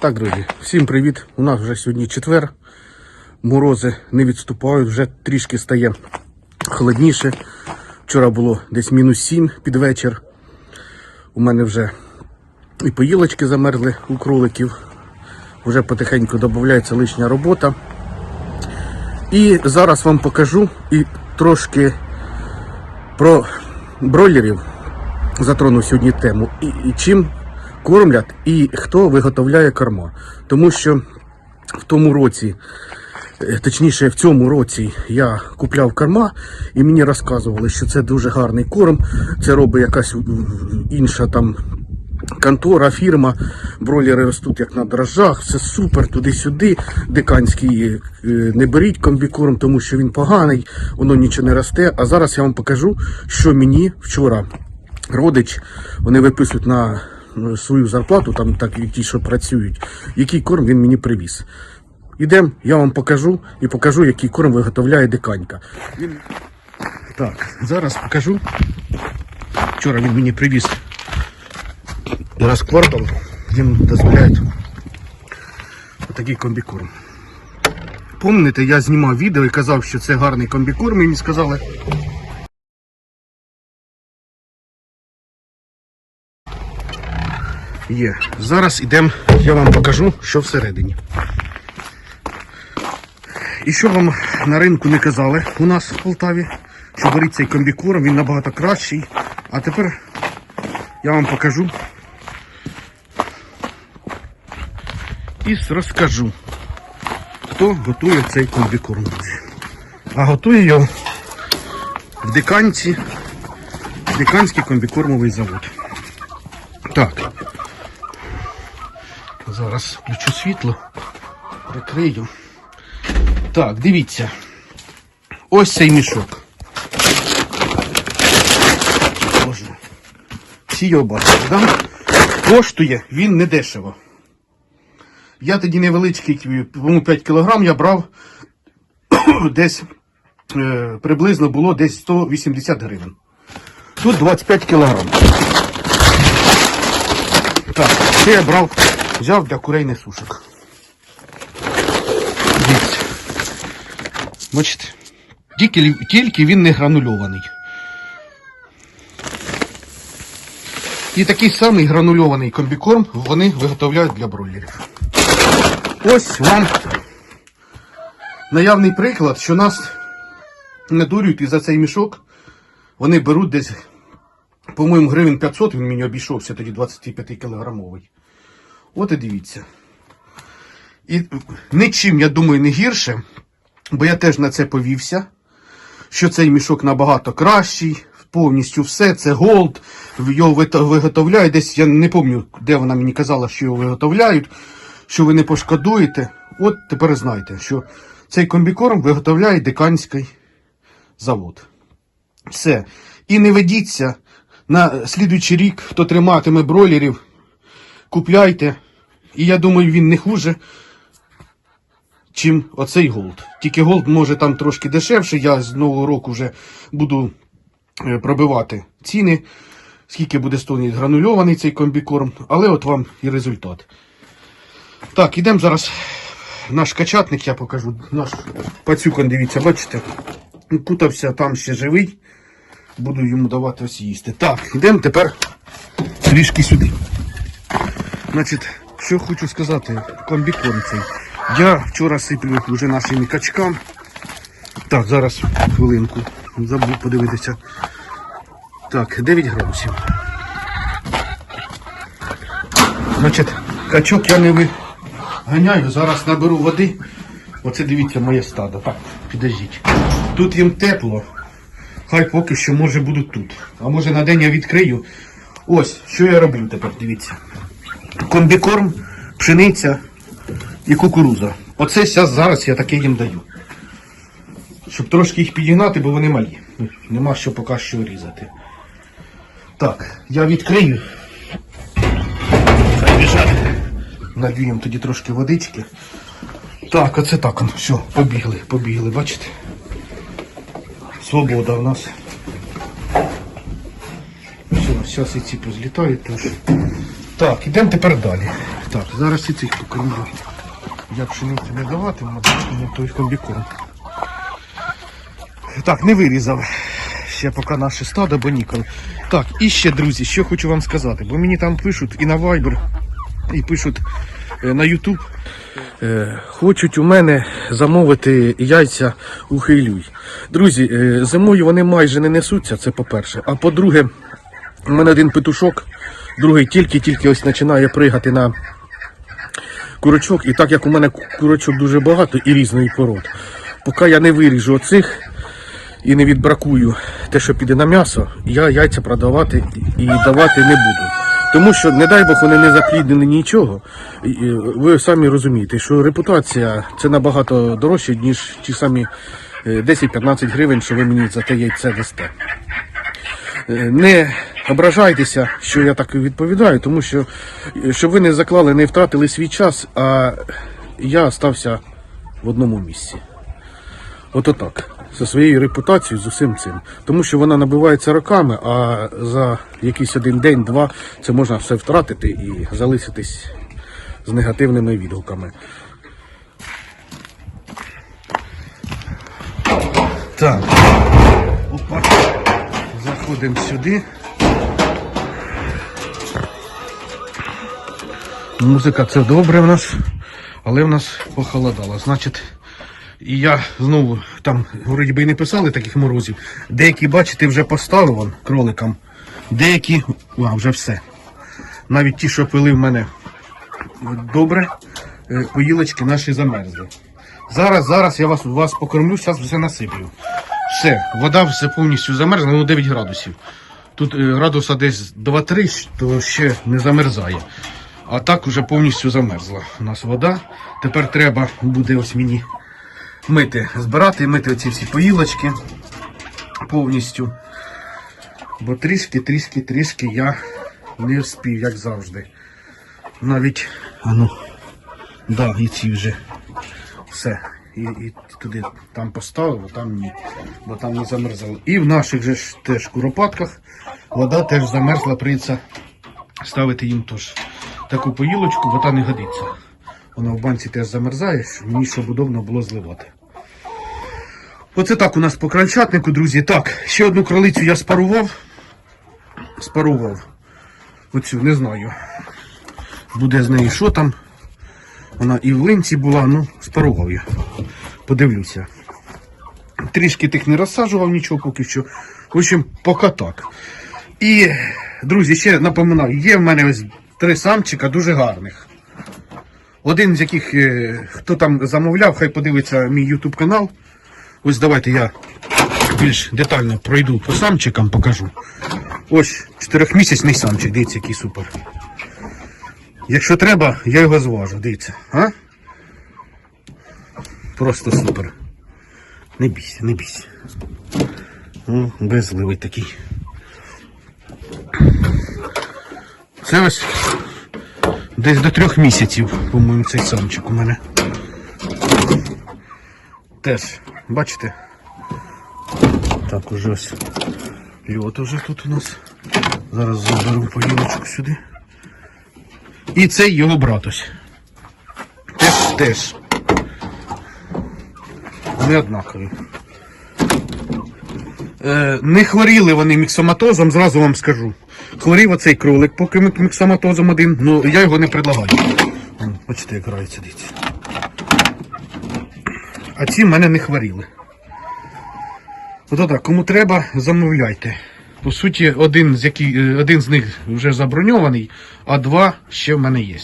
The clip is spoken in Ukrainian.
Так, друзі, всім привіт. У нас вже сьогодні четвер. Морози не відступають, вже трішки стає холодніше. Вчора було десь мінус 7 під вечір. У мене вже і поїлочки замерзли у кроликів. Вже потихеньку додається лишня робота. І зараз вам покажу і трошки про бройлерів затрону сьогодні тему. І, і чим кормлять, і хто виготовляє корма. Тому що в тому році, е, точніше, в цьому році я купляв корма, і мені розказували, що це дуже гарний корм. Це робить якась інша там. Контора, фірма, бройлери ростуть як на дрожжах, все супер, туди-сюди. Диканський е, не беріть комбікорм, тому що він поганий, воно нічого не росте. А зараз я вам покажу, що мені вчора родич, вони виписують на свою зарплату, там так ті, що працюють, який корм він мені привіз. Ідемо, я вам покажу і покажу, який корм виготовляє диканька. Він... Так, зараз покажу. Вчора він мені привіз раз квартал їм дозволяють отакий комбікорм. Помните, я знімав відео і казав, що це гарний комбікорм, і мені сказали. Є. Зараз ідемо, я вам покажу, що всередині. І що вам на ринку не казали у нас в Полтаві, що беріть цей комбікорм, він набагато кращий. А тепер я вам покажу і розкажу, хто готує цей комбікорм. А готує його в Диканці, Диканський комбікормовий завод. Так. Зараз включу світло, прикрию. Так, дивіться. Ось цей мішок. Боже. Всі його бачили, да? Коштує він не дешево. Я тоді невеличкий, по-моєму, 5 кілограм я брав десь е, приблизно було десь 180 гривень. Тут 25 кілограм. Так, це я брав, взяв для курей несушок. Дивіться. Бачите, тільки, тільки він не гранульований. І такий самий гранульований комбікорм вони виготовляють для бройлерів. Ось вам наявний приклад, що нас не дурюють і за цей мішок вони беруть десь, по-моєму, гривень 500, він мені обійшовся тоді 25 кілограмовий. От і дивіться. І нічим, я думаю, не гірше, бо я теж на це повівся, що цей мішок набагато кращий, повністю все, це голд, його виготовляють десь, я не пам'ятаю, де вона мені казала, що його виготовляють, що ви не пошкодуєте. От тепер знаєте, що цей комбікорм виготовляє диканський завод. Все. І не ведіться на слідуючий рік, хто триматиме бройлерів, купляйте. І я думаю, він не хуже, чим оцей голд. Тільки голд може там трошки дешевше. Я з нового року вже буду е, пробивати ціни, скільки буде стоїть гранульований цей комбікорм, але от вам і результат. Так, ідемо зараз. Наш качатник я покажу. Наш пацюкан, дивіться, бачите, кутався там ще живий. Буду йому давати ось їсти. Так, йдемо тепер трішки сюди. Значить, що хочу сказати, комбікорм цей. Я вчора сиплю вже нашим качкам. Так, зараз хвилинку. Забув подивитися. Так, 9 градусів. Значить, качок я не виганяю, зараз наберу води. Оце дивіться моє стадо. Так, підождіть. Тут їм тепло. Хай поки що може будуть тут. А може на день я відкрию. Ось, що я роблю тепер, дивіться. Комбікорм, пшениця і кукуруза. Оце зараз, я таке їм даю. Щоб трошки їх підігнати, бо вони малі. Нема що поки що різати. Так, я відкрию. Хай біжать. Тоді трошки водички. Так, оце так. Все, побігли, побігли, бачите? Свобода в нас. Все, зараз і ці позлітають теж. Так, ідемо тепер далі. Так, зараз і цих покормлю. Я пшеницю не даватиму, а той комбікорм. Так, не вирізав. Ще поки наше стадо, бо ніколи. Так, і ще, друзі, що хочу вам сказати, бо мені там пишуть і на Viber, і пишуть е, на YouTube. Е, хочуть у мене замовити яйця у Хейлюй. Друзі, е, зимою вони майже не несуться, це по-перше. А по-друге, у мене один петушок, другий тільки-тільки ось починає пригати на курочок. І так як у мене курочок дуже багато і різної пород, поки я не виріжу оцих і не відбракую те, що піде на м'ясо, я яйця продавати і давати не буду. Тому що, не дай Бог, вони не запліднені нічого. Ви самі розумієте, що репутація це набагато дорожче, ніж ті самі е, 10-15 гривень, що ви мені за те яйце дасте. Е, Не ображайтеся, що я так відповідаю, тому що щоб ви не заклали, не втратили свій час, а я стався в одному місці. Ото так. Зі своєю репутацією, з усім цим. Тому що вона набивається роками, а за якийсь один день, два це можна все втратити і залишитись з негативними відгуками. Так. Опа. Заходимо сюди. Музика це добре в нас, але в нас похолодало. Значить, і я знову там, вроді би, і не писали таких морозів. Деякі, бачите, вже поставив вон, кроликам. Деякі, а, вже все. Навіть ті, що пили в мене добре, е, поїлочки наші замерзли. Зараз, зараз я вас, вас покормлю, зараз все насиплю. Все, вода все повністю замерзла, ну 9 градусів. Тут е, градуса десь 2-3, то ще не замерзає. А так уже повністю замерзла у нас вода. Тепер треба буде ось мені мити, збирати, мити оці всі поїлочки повністю. Бо трішки, трішки, трішки я не вспів, як завжди. Навіть, а ну, да, і ці вже все. І, і туди там поставив, а там ні. Бо там не замерзало. І в наших же ж теж куропатках вода теж замерзла, прийдеться ставити їм теж таку поїлочку, бо та не годиться. Вона в банці теж замерзає, мені щоб удобно було зливати. Оце так у нас по крольчатнику, друзі. Так, ще одну кролицю я спарував. Спарував. Оцю, не знаю. Буде з неї що там. Вона і в линці була, ну, спарував я. Подивлюся. Трішки тих не розсаджував нічого поки що. В общем, поки так. І, друзі, ще напоминаю, є в мене ось три самчика дуже гарних. Один з яких, е, хто там замовляв, хай подивиться мій YouTube канал. Ось давайте я більш детально пройду по самчикам, покажу. Ось чотирьохмісячний самчик, дивіться, який супер. Якщо треба, я його зважу, дивіться. А? Просто супер. Не бійся, не бійся. О, безливий такий. Це ось десь до трьох місяців, по-моєму, цей самчик у мене. Теж, бачите? Так, уже ось льот уже тут у нас. Зараз заберу поїлочку сюди. І цей його брат ось. Теж теж. Вони однакові. Е, не хворіли вони міксоматозом, зразу вам скажу. Хворів оцей кролик, поки мік- міксоматозом один, ну я його не предлагаю. Бачите, як грається, дивіться. А ці в мене не хворіли. Ото так, кому треба, замовляйте. По суті, один з, які, е, один з них вже заброньований, а два ще в мене є.